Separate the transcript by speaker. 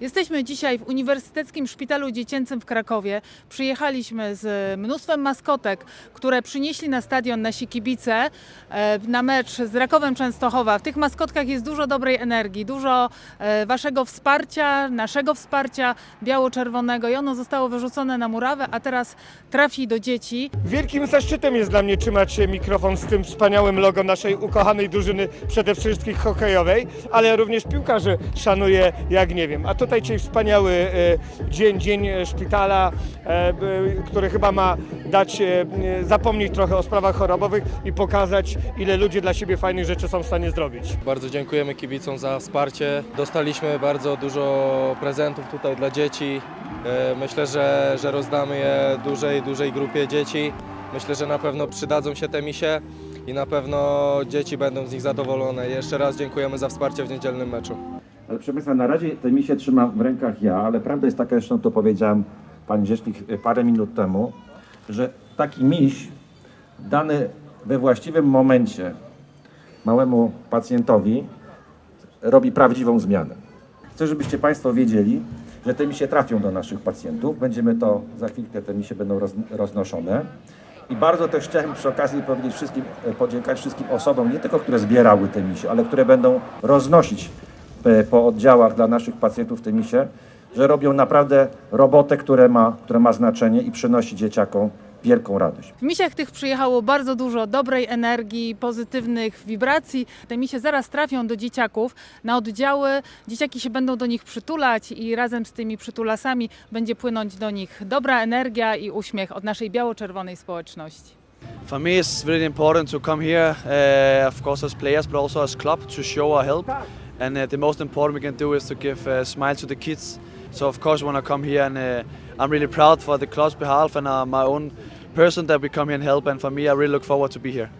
Speaker 1: Jesteśmy dzisiaj w Uniwersyteckim Szpitalu Dziecięcym w Krakowie. Przyjechaliśmy z mnóstwem maskotek, które przynieśli na stadion nasi kibice e, na mecz z Rakowem Częstochowa. W tych maskotkach jest dużo dobrej energii, dużo e, waszego wsparcia, naszego wsparcia biało-czerwonego i ono zostało wyrzucone na murawę, a teraz trafi do dzieci.
Speaker 2: Wielkim zaszczytem jest dla mnie trzymać mikrofon z tym wspaniałym logo naszej ukochanej drużyny, przede wszystkim hokejowej, ale również piłkarzy szanuję jak nie wiem. A tutaj wspaniały e, dzień, dzień e, szpitala, e, który chyba ma dać, zapomnieć trochę o sprawach chorobowych i pokazać, ile ludzie dla siebie fajnych rzeczy są w stanie zrobić.
Speaker 3: Bardzo dziękujemy kibicom za wsparcie. Dostaliśmy bardzo dużo prezentów tutaj dla dzieci. Myślę, że, że rozdamy je dużej, dużej grupie dzieci. Myślę, że na pewno przydadzą się te misie i na pewno dzieci będą z nich zadowolone. Jeszcze raz dziękujemy za wsparcie w niedzielnym meczu.
Speaker 4: Ale proszę Państwa, na razie te misie trzymam w rękach ja, ale prawda jest taka, zresztą to powiedziałem Pani Rzecznik e, parę minut temu, że taki miś dany we właściwym momencie małemu pacjentowi robi prawdziwą zmianę. Chcę, żebyście Państwo wiedzieli, że te misie trafią do naszych pacjentów. Będziemy to, za chwilkę te misie będą roz, roznoszone. I bardzo też chciałem przy okazji powiedzieć wszystkim, e, podziękować wszystkim osobom, nie tylko które zbierały te misie, ale które będą roznosić po oddziałach dla naszych pacjentów te misie, że robią naprawdę robotę, które ma, które ma znaczenie i przynosi dzieciakom wielką radość.
Speaker 1: W misiach tych przyjechało bardzo dużo dobrej energii, pozytywnych wibracji. Te misie zaraz trafią do dzieciaków na oddziały. Dzieciaki się będą do nich przytulać i razem z tymi przytulasami będzie płynąć do nich dobra energia i uśmiech od naszej biało-czerwonej społeczności.
Speaker 5: For me, it's really important to come here, uh, of course, as players, but also as club to show our help. And uh, the most important we can do is to give a smile to the kids. So of course, when I come here, and uh, I'm really proud for the club's behalf and uh, my own person that we come here and help. And for me, I really look forward to be here.